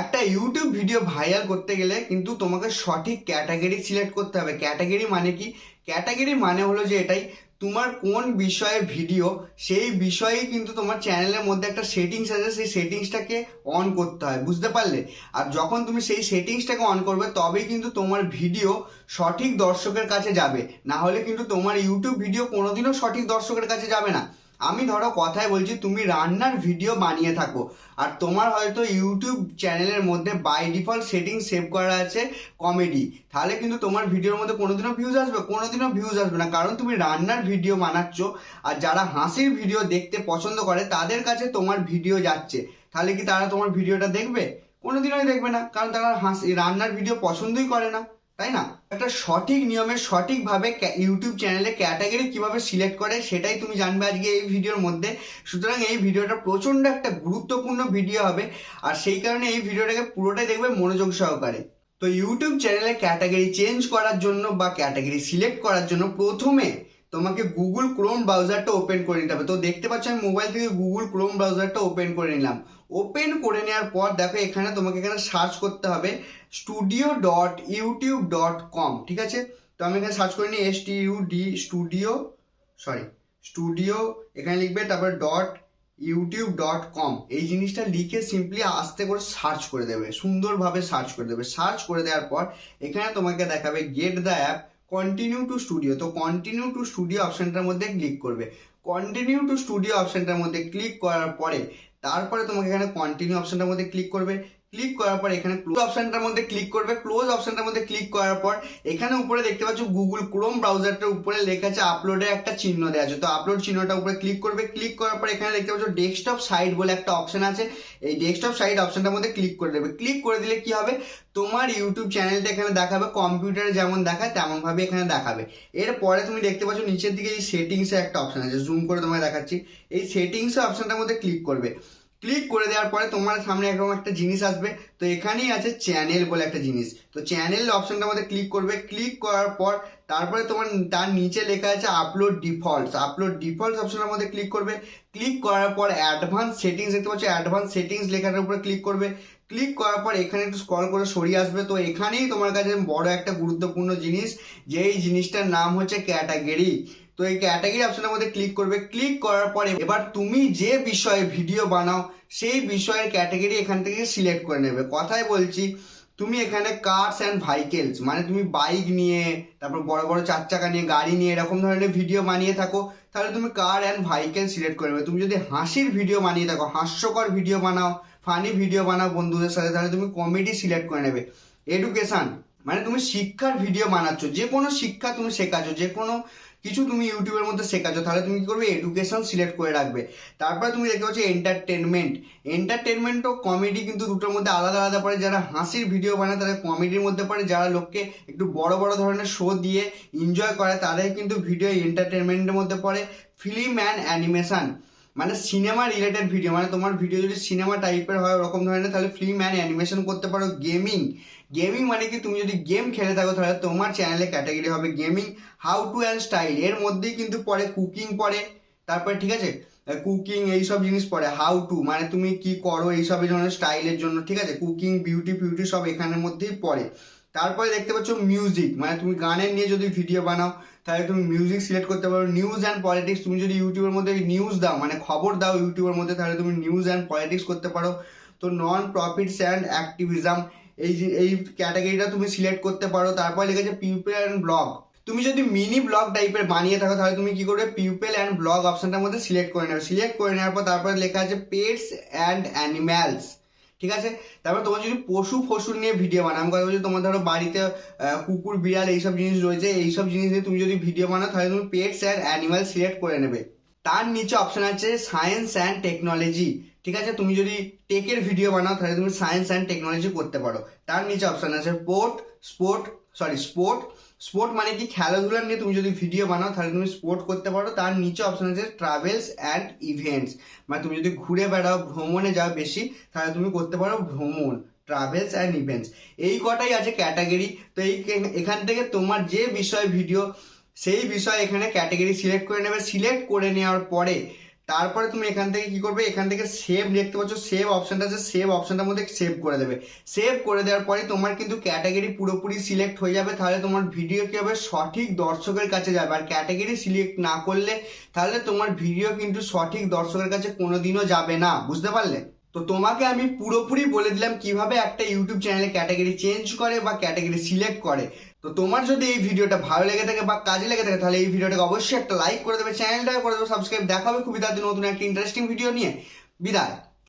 একটা YouTube video viral করতে গেলে কিন্তু তোমাকে সঠিক ক্যাটাগরি সিলেক্ট করতে হবে। ক্যাটাগরি মানে কি? ক্যাটাগরি মানে হলো যে এটাই, তোমার কোন বিষয়ের ভিডিও সেই বিষয়েই কিন্তু তোমার চ্যানেলের মধ্যে একটা সেটিংস আছে, সেই সেটিংসটাকে অন করতে হয়। বুঝতে পারলে? আর যখন তুমি সেই সেটিংসটাকে অন করবে, তবেই কিন্তু তোমার ভিডিও সঠিক দর্শকের কাছে যাবে। না হলে কিন্তু তোমার ইউটিউব ভিডিও কোনোদিনও সঠিক দর্শকের কাছে যাবে না। আমি ধরো কথায় বলছি, তুমি রান্নার ভিডিও বানিয়ে থাকো। আর তোমার হয়তো ইউটিউব চ্যানেলের মধ্যে বাই ডিফল্ট সেটিং সেভ করা আছে কমেডি তাহলে কিন্তু তোমার ভিডিওর মধ্যে কোনোদিনও ভিউজ আসবে, কোনোদিনও ভিউজ আসবে না। কারণ তুমি রান্নার ভিডিও বানাচ্ছ, আর যারা হাসির ভিডিও দেখতে পছন্দ করে, তাদের কাছে তোমার ভিডিও যাচ্ছে। তাহলে কি তারা তোমার ভিডিওটা দেখবে? কোনোদিনই দেখবে না, কারণ তারা হাসি, রান্নার ভিডিও পছন্দই করে না। তাই না? একটা সঠিক নিয়মে সঠিকভাবে ইউটিউব চ্যানেলে ক্যাটাগরি কীভাবে সিলেক্ট করে সেটাই তুমি জানবে আজকে এই ভিডিওর মধ্যে। সুতরাং এই ভিডিওটা প্রচণ্ড একটা গুরুত্বপূর্ণ ভিডিও হবে আর সেই কারণে এই ভিডিওটাকে পুরোটাই দেখবে মনোযোগ সহকারে। তো ইউটিউব চ্যানেলে ক্যাটাগরি চেঞ্জ করার জন্য বা ক্যাটাগরি সিলেক্ট করার জন্য প্রথমে তোমাকে গুগল ক্রোম ব্রাউজারটা ওপেন করে নিতে হবে। তো দেখতে পাচ্ছ, আমি মোবাইল থেকে গুগল ক্রোম ব্রাউজারটা ওপেন করে নিলাম। ওপেন করে নেওয়ার পর দেখো, এখানে তোমাকে এখানে সার্চ করতে হবে studio dot YouTube dot com ঠিক আছে? তো আমি এখানে সার্চ করে নিই S T U D studio sorry studio এখানে লিখবে, তারপর ডট ইউটিউব ডট কম এই জিনিসটা লিখে সিম্পলি আস্তে করে সার্চ করে দেবে, সুন্দরভাবে সার্চ করে দেবে। সার্চ করে দেওয়ার পর এখানে তোমাকে দেখাবে get the app continue to studio তো কন্টিনিউ টু স্টুডিও অপশানটার মধ্যে ক্লিক করবে। কন্টিনিউ টু স্টুডিও অপশানটার মধ্যে ক্লিক করার পরে, তারপরে তোমাকে এখানে কন্টিনিউ অপশানটার মধ্যে ক্লিক করবে। ক্লিক করার পর এখানে ক্লোজ অপশনটার মধ্যে ক্লিক করবে। ক্লোজ অপশনটার মধ্যে ক্লিক করার পর এখানে উপরে দেখতে পাচ্ছ গুগল ক্রোম ব্রাউজারটার উপরে লেখা আছে আপলোডের একটা চিহ্ন দেওয়া আছে। তো আপলোড চিহ্নটা উপরে ক্লিক করবে। ক্লিক করার পর এখানে দেখতে পাচ্ছ ডেস্কটপ সাইট বলে একটা অপশন আছে। এই ডেস্কটপ সাইট অপশনটার মধ্যে ক্লিক করে দেবে। ক্লিক করে দিলে কি হবে? তোমার ইউটিউব চ্যানেলটা এখানে দেখাবে কম্পিউটারে যেমন দেখায় তেমন ভাবে এখানে দেখাবে। এরপরে তুমি দেখতে পাচ্ছ নিচের দিকে এই সেটিংসের একটা অপশন আছে। জুম করে তোমায় দেখাচ্ছি। এই সেটিংস অপশনটার মধ্যে ক্লিক করবে। ক্লিক করে দেওয়ার পরে তোমার সামনে এরকম একটা জিনিস আসবে। তো এখানেই আছে চ্যানেল বলে একটা জিনিস। তো চ্যানেল অপশনটার মধ্যে ক্লিক করবে। ক্লিক করার পর তারপরে তোমার তার নিচে লেখা আছে আপলোড ডিফল্টস আপলোড ডিফল্টস অপশনের মধ্যে ক্লিক করবে। ক্লিক করার পর অ্যাডভান্স সেটিংস দেখতে পাচ্ছ অ্যাডভান্স সেটিংস লেখাটার উপরে ক্লিক করবে। ক্লিক করার পর এখানে একটু স্ক্রল করে সরিয়ে আসবে। তো এখানেই তোমার কাছে বড় একটা গুরুত্বপূর্ণ জিনিস, যেই জিনিসটার নাম হচ্ছে ক্যাটাগরি তো এই ক্যাটাগরি অপশনের মধ্যে ক্লিক করবে। ক্লিক করার পরে এবার তুমি যে বিষয়ে ভিডিও বানাও, সেই বিষয়ের ক্যাটাগরি এখান থেকে সিলেক্ট করে নেবে। কথাই বলছি তুমি এখানে কার্স অ্যান্ড ভাইকেলস মানে তুমি বাইক নিয়ে, তারপর বড় বড় চার চাকা নিয়ে, গাড়ি নিয়ে, এরকম ধরনের ভিডিও বানিয়ে থাকো, তাহলে তুমি কার অ্যান্ড ভাইকেল সিলেক্ট করে নেবে। তুমি যদি হাসির ভিডিও বানিয়ে থাকো, হাস্যকর ভিডিও বানাও ফানি ভিডিও বানাও বন্ধুদের সাথে, তাহলে তুমি কমেডি সিলেক্ট করে নেবে। এডুকেশন মানে তুমি শিক্ষার ভিডিও বানাচ্ছ, যে কোনো শিক্ষা তুমি শেখাচ্ছ, যে কোনো কিছু তুমি ইউটিউবের মধ্যে শেখাচ্ছ, তাহলে তুমি কি করবে? এডুকেশন সিলেক্ট করে রাখবে। তারপর তুমি দেখতে পাচ্ছ এন্টারটেনমেন্ট এন্টারটেনমেন্ট ও কমেডি কিন্তু দুটোর মধ্যে আলাদা আলাদা পড়ে। যারা হাসির ভিডিও বানায় তারা কমেডির মধ্যে পড়ে। যারা লোককে একটু বড় বড় ধরনের শো দিয়ে এনজয় করে, তাদের কিন্তু ভিডিও এন্টারটেনমেন্টের মধ্যে পড়ে। ফিল্ম অ্যান্ড অ্যানিমেশন মানে সিনেমা রিলেটেড ভিডিও মানে তোমার ভিডিও যদি সিনেমা টাইপের হয় ওরকম ধরনের, তাহলে ফিল্ম অ্যান্ড অ্যানিমেশন করতে পারো গেমিং গেমিং মানে কি? তুমি যদি গেম খেলে থাকো, তাহলে তোমার চ্যানেলে ক্যাটাগরি হবে gaming how to and style এর মধ্যেই কিন্তু পড়ে কুকিং পড়ে, তারপরে ঠিক আছে? কুকিং এইসব জিনিস পড়ে হাউ টু মানে তুমি কি করো এইসব এই ধরনের স্টাইলের জন্য, ঠিক আছে? কুকিং বিউটি ফিউটি সব এখানের মধ্যেই পড়ে। তারপরে দেখতে পাচ্ছ মিউজিক মানে তুমি গানের নিয়ে যদি ভিডিও বানাও, তাহলে তুমি মিউজিক সিলেক্ট করতে পারো। নিউজ অ্যান্ড পলিটিক্স তুমি যদি ইউটিউবের মধ্যে নিউজ দাও মানে খবর দাও ইউটিউবের মধ্যে, তাহলে তুমি নিউজ অ্যান্ড পলিটিক্স করতে পারো। তো নন প্রফিটস অ্যান্ড অ্যাক্টিভিজম এই যে, এই ক্যাটাগরিটা তুমি সিলেক্ট করতে পারো। তারপর লিখেছে পিউপেল অ্যান্ড ব্লগ তুমি যদি মিনি ব্লগ টাইপের বানিয়ে থাকো, তাহলে তুমি কি করবে? পিউপেল অ্যান্ড ব্লগ অপশনটার মধ্যে সিলেক্ট করে নেবে সিলেক্ট করে নেওয়ার পর তারপরে লেখা আছে পেটস অ্যান্ড অ্যানিম্যালস ঠিক আছে? তারপর তোমার যদি পশু ফসুর নিয়ে ভিডিও বানাও, আমি কথা বলছি তোমার ধরো বাড়িতে কুকুর, বিড়াল এইসব জিনিস রয়েছে, এইসব জিনিস নিয়ে তুমি যদি ভিডিও বানাও, তাহলে তুমি পেটস অ্যান্ড অ্যানিমাল সিলেক্ট করে নেবে। তার নিচে অপশন আছে সায়েন্স অ্যান্ড টেকনোলজি ঠিক আছে? তুমি যদি টেকের ভিডিও বানাও, তাহলে তুমি সায়েন্স অ্যান্ড টেকনোলজি করতে পারো। তার নিচে অপশন আছে sport sport sorry sport sport মানে কি? খেলাধুলা নিয়ে তুমি যদি ভিডিও বানাও, তাহলে তুমি স্পোর্ট করতে পারো। তার নিচে অপশন আছে ট্রাভেলস অ্যান্ড ইভেন্টস মানে তুমি যদি ঘুরে বেড়াও, ভ্রমণে যাও বেশি, তাহলে তুমি করতে পারো ভ্রমণ ট্রাভেলস অ্যান্ড ইভেন্টস এই কটাই আছে ক্যাটাগরি তো এই এখান থেকে তোমার যে বিষয় ভিডিও সেই বিষয় এখানে ক্যাটাগরি সিলেক্ট করে নেবে। সিলেক্ট করে নেওয়ার পরে তারপরে তুমি এখান থেকে কি করবে? এখান থেকে সেভ দেখতে পাচ্ছ সেভ অপশনটা আছে সেভ অপশনটার মধ্যে সেভ করে দেবে। সেভ করে দেওয়ার পরে তোমার কিন্তু ক্যাটাগরি পুরোপুরি সিলেক্ট হয়ে যাবে, তাহলে তোমার ভিডিও কি হবে? সঠিক দর্শকের কাছে যাবে। আর ক্যাটাগরি সিলেক্ট না করলে, তাহলে তোমার ভিডিও কিন্তু সঠিক দর্শকের কাছে কোনোদিনও যাবে না। বুঝতে পারলে? তো তোমাকে আমি পুরোপুরি বলে দিলাম কীভাবে একটা ইউটিউব চ্যানেলে ক্যাটাগরি চেঞ্জ করে বা ক্যাটাগরি সিলেক্ট করে। তো তোমার যদি এই ভিডিওটা ভালো লেগে থাকে বা কাজে লেগে থাকে, তাহলে এই ভিডিওটাকে অবশ্যই একটা লাইক করে দেবে চ্যানেলটাকে করে দেবে সাবস্ক্রাইব দেখাবে। খুবই তাড়াতাড়ি নতুন একটা ইন্টারেস্টিং ভিডিও নিয়ে। বিদায়।